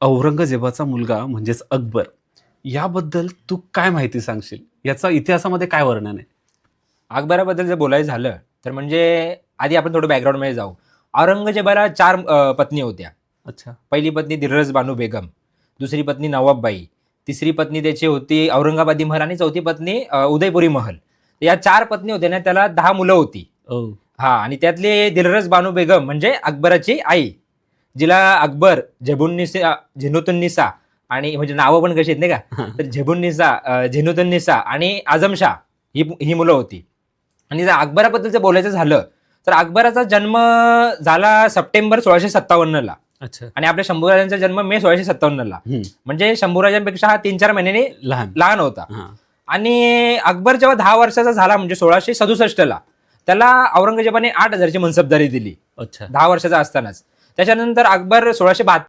औरंगजेबाचा मुलगा म्हणजेच अकबर याबद्दल तू काय माहिती सांगशील? याचा इतिहासामध्ये काय वर्णन आहे? अकबराबद्दल जर बोलायचं झालं तर म्हणजे आधी आपण थोडं बॅकग्राऊंडमध्ये जाऊ. औरंगजेबाला चार अ, पत्नी होत्या. अच्छा. पहिली पत्नी दिलरस बानू बेगम दुसरी पत्नी नवाबबाई तिसरी पत्नी त्याची होती औरंगाबादी महल आणि चौथी पत्नी अ, उदयपुरी महल. या चार पत्नी होत्या ना त्याला दहा मुलं होती. ओ. हा आणि त्यातली दिलरस बानू बेगम म्हणजे अकबराची आई. जिला अकबर झेबुन्निसा झेनुतुन्निसा आणि म्हणजे नावं पण कशी आहेत नाही का? तर झेबुन्निसा झेनुतुन्निसा आणि आझमशाह ही ही मुलं होती. आणि जर अकबराबद्दल जर बोलायचं झालं तर अकबराचा जन्म झाला सप्टेंबर सोळाशे सत्तावन्नला. अच्छा. आणि आपल्या शंभूराजांचा जन्म मे सोळाशे सत्तावन्नला. म्हणजे शंभूराजांपेक्षा हा तीन चार महिन्यांनी लहान. लहान होता. आणि अकबर जेव्हा दहा वर्षाचा झाला म्हणजे सोळाशे सदुसष्टला त्याला औरंगजेबाने आठ हजारची मनसबदारी दिली. अच्छा. दहा वर्षाचा असतानाच. त्याच्यानंतर अकबर सोळाशे बहात्तर